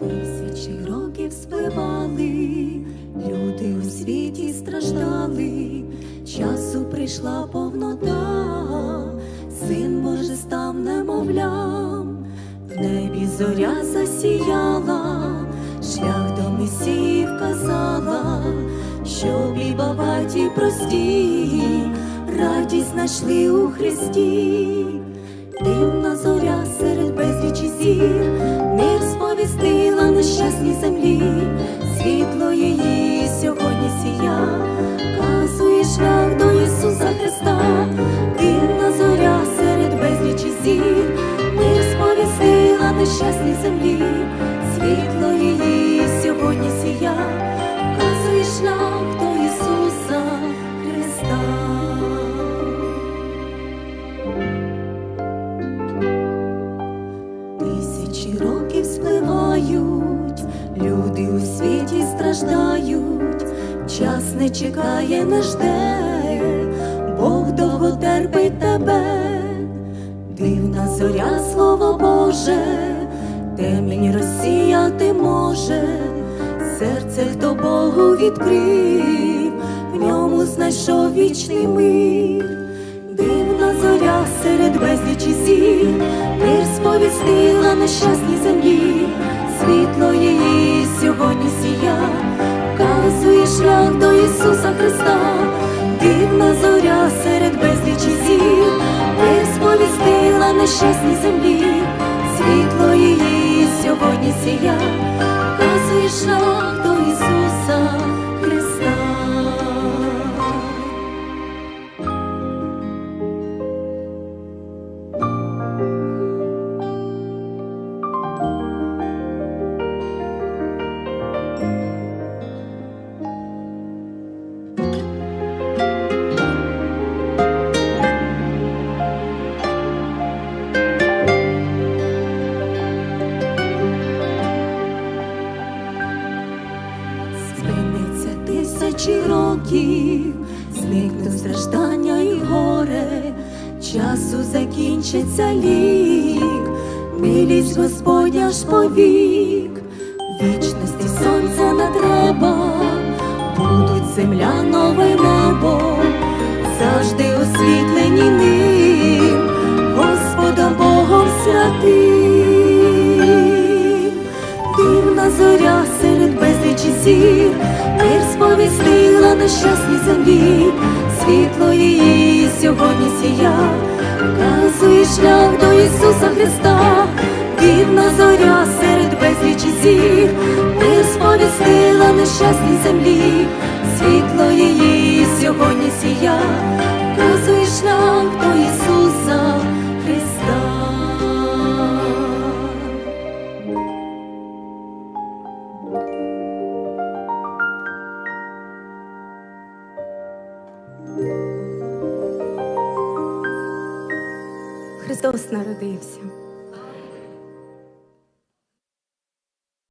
Тисячі років спливали, люди у світі страждали, часу прийшла повнота, син Божий став немовлям, в небі зоря засіяла, шлях до Месії вказала, щоб і багаті прості, радість знайшли у Христі. Дивна зоря серед зір, мир сповістила нещасній землі, світло її сьогодні сія, казує шлях до Ісуса Христа, дивна зоря серед безлічі зір, мир сповістила нещасній землі, не чекає, не жде, Бог довго терпить тебе, дивна зоря, слово Боже, темінь розсіяти може, серце, хто Богу відкрив, в ньому знайшов вічний мир. Дивна зоря серед безлічі зір, мир сповістила нещасній землі, світло її сьогодні сія, шлях до Ісуса Христа, дивна зоря серед безлічі зір, Висповістила сповістила нещасній землі, світло її сьогодні сія, тисячі років, зникнуть страждання і горе, часу закінчиться лік, милість Господня ж повік, вічності сонця не треба, будуть земля, нове небо, завжди освітлені ним, Господом Богом святим. Дивна зоря серед безлічі зір, мир сповістила нещасній землі, світло її сьогодні сія, вказує шлях до Ісуса Христа, дивна зоря серед безлічі зір, мир сповістила нещасній землі, світло її сьогодні сія, Христос народився.